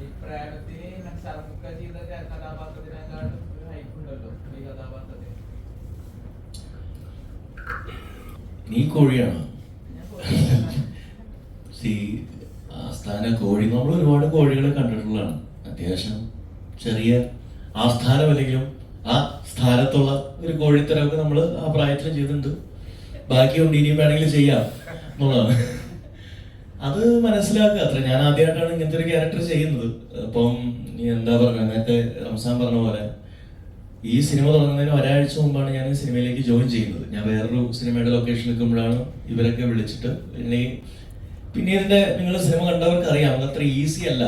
ഈ പ്രേമത്തിന് ഷർമുക്ക ചെയ്ത കഥാപാത്രത്തിനെക്കാളും ഒരു ഹൈപ്പ് ഉണ്ടല്ലോ ഈ കഥാപാത്രത്തിന്. നീ കോഴിയാണ്? സി ആസ്ഥാന കോഴി. നമ്മൾ ഒരുപാട് കോഴികളെ കണ്ടിട്ടുള്ളതാണ്. അത്യാവശ്യം ചെറിയ ആസ്ഥാനമല്ലെങ്കിലും ആ സ്ഥാനത്തുള്ള ഒരു കോഴിത്തരമൊക്കെ നമ്മൾ ആ പ്രായത്തിൽ ചെയ്തിട്ടുണ്ട്. ബാക്കിയുണ്ട് ഇനിയും വേണമെങ്കിൽ ചെയ്യാം എന്നുള്ളതാണ്. അത് മനസ്സിലാക്കുക. അത്ര ഞാൻ ആദ്യമായിട്ടാണ് ഇങ്ങനത്തെ ഒരു ക്യാരക്ടർ ചെയ്യുന്നത്. അപ്പം നീ എന്താ പറഞ്ഞ? നേരത്തെ റംസാൻ പറഞ്ഞ പോലെ ഈ സിനിമ തുടങ്ങുന്നതിന് ഒരാഴ്ച മുമ്പാണ് ഞാൻ ഈ സിനിമയിലേക്ക് ജോയിൻ ചെയ്യുന്നത്. ഞാൻ വേറൊരു സിനിമയുടെ ലൊക്കേഷൻ നിൽക്കുമ്പോഴാണ് ഇവരൊക്കെ വിളിച്ചിട്ട് പിന്നെ പിന്നെ ഇതിന്റെ നിങ്ങൾ സിനിമ കണ്ടവർക്ക് അറിയാം. അത് അത്ര ഈസി അല്ല.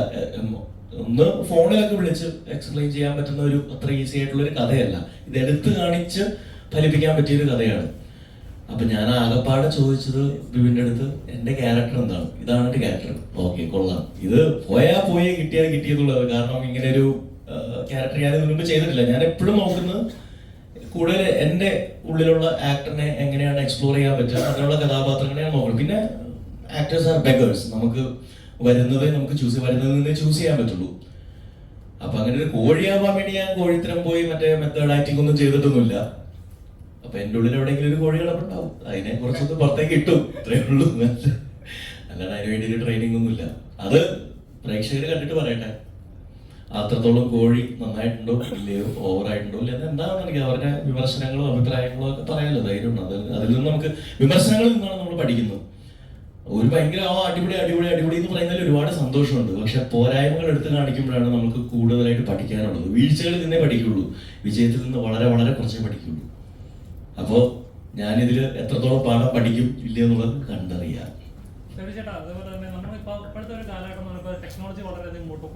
ഒന്ന് ഫോണിലൊക്കെ വിളിച്ച് എക്സ്പ്ലെയിൻ ചെയ്യാൻ പറ്റുന്ന ഒരു അത്ര ഈസി ആയിട്ടുള്ള ഒരു കഥയല്ല. ഇത് എടുത്ത് കാണിച്ച് ഫലിപ്പിക്കാൻ പറ്റിയ ഒരു കഥയാണ്. അപ്പൊ ഞാൻ ആകെപ്പാടെ ചോദിച്ചത് ബിബിന്റെ അടുത്ത് എന്റെ ക്യാരക്ടർ എന്താണ്? ഇതാണ് എന്റെ ക്യാരക്ടർ ഓക്കെ കൊള്ളാം. ഇത് പോയാ പോയേ കിട്ടിയാൽ കിട്ടിയെന്നുള്ളത് കാരണം ഇങ്ങനെ ഒരു ക്യാരക്ടർ ഞാൻ ഇതിനു മുമ്പ് ചെയ്തിട്ടില്ല. ഞാൻ എപ്പോഴും നോക്കുന്നത് കൂടുതൽ എന്റെ ഉള്ളിലുള്ള ആക്ടറിനെ എങ്ങനെയാണ് എക്സ്പ്ലോർ ചെയ്യാൻ പറ്റുക അതിനുള്ള കഥാപാത്രങ്ങളെയാണ് നോക്കുന്നത്. പിന്നെ ആക്ടേഴ്സ് ആർ ബെഗേഴ്സ് നമുക്ക് വരുന്നത് നമുക്ക് ചൂസ് വരുന്നത് ചൂസ് ചെയ്യാൻ പറ്റുള്ളൂ. അപ്പൊ അങ്ങനെ ഒരു കോഴിയാവാൻ വേണ്ടി ഞാൻ കോഴിത്തരം പോയി മറ്റേ മെത്തേഡ് ആക്ടിംഗ് ഒന്നും ചെയ്തിട്ടൊന്നുമില്ല. അപ്പൊ എന്റെ ഉള്ളിൽ എവിടെയെങ്കിലും ഒരു കോഴി കിടപ്പുണ്ടാവും അതിനെ കുറച്ചൊന്ന് പുറത്തേക്ക് കിട്ടും ഇത്രേ ഉള്ളൂ. അല്ലാതെ അതിന് വേണ്ടി ഒരു ട്രെയിനിങ് ഒന്നുമില്ല. അത് പ്രേക്ഷകർ കണ്ടിട്ട് പറയട്ടെ. അത്രത്തോളം കോഴി നന്നായിട്ടുണ്ടോ? ഇല്ലയോ? ഓവർ ആയിട്ടുണ്ടോ ഇല്ല എന്താണെന്ന് എനിക്ക് അവരുടെ വിമർശനങ്ങളോ അഭിപ്രായങ്ങളോ ഒക്കെ പറയാലോ. ധൈര്യമുണ്ട്? അത് അതിൽ നിന്ന് നമുക്ക് വിമർശനങ്ങളിൽ നിന്നാണ് നമ്മൾ പഠിക്കുന്നത്. ഒരു ഭയങ്കര ആ അടിപൊളി അടിപൊളി അടിപൊളി എന്ന് പറയുന്നതിൽ ഒരുപാട് സന്തോഷമുണ്ട്. പക്ഷെ പോരായ്മകൾ എടുത്ത് കാണിക്കുമ്പോഴാണ് നമുക്ക് കൂടുതലായിട്ട് പഠിക്കാനുള്ളത്. വീഴ്ചകളിൽ നിന്നേ പഠിക്കുള്ളൂ. വിജയത്തിൽ നിന്ന് വളരെ വളരെ കുറച്ചേ പഠിക്കുള്ളൂ. അപ്പോൾ ഞാനിതിൽ എത്രത്തോളം പാഠം പഠിക്കും ഇല്ല എന്നുള്ളത് കണ്ടറിയാം ഇപ്പോഴത്തെ ഒരു കാലഘട്ടം എന്ന് പറയുമ്പോൾ ടെക്നോളജി വളരെയധികം മുമ്പോട്ട്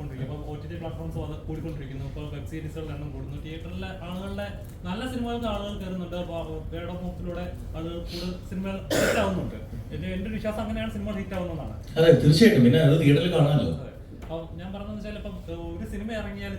ഒ ടി ടി പ്ലാറ്റ്ഫോംസ് വന്ന് കൂടിക്കൊണ്ടിരിക്കുന്നു. ഇപ്പോൾ വെബ് സീരീസുകളുടെ എണ്ണം കൂടുന്നു. തിയേറ്ററിലെ ആളുകളുടെ നല്ല സിനിമകൾക്ക് ആളുകൾ കയറുന്നുണ്ട്. വേർഡ് ഓഫ് മൗത്തിലൂടെ ആളുകൾ കൂടുതൽ സിനിമകൾ ഹിറ്റ് ആവുന്നുണ്ട്. എന്റെ വിശ്വാസം അങ്ങനെയാണ് സിനിമ ഹിറ്റ് ആവുന്നതാണ്. അതെ തീർച്ചയായിട്ടും. പിന്നെ അത് തിയേറ്ററിൽ കാണാമല്ലോ. അപ്പോൾ ഞാൻ പറഞ്ഞതെന്ന് വെച്ചാൽ ഇപ്പം ഒരു സിനിമ ഇറങ്ങിയാൽ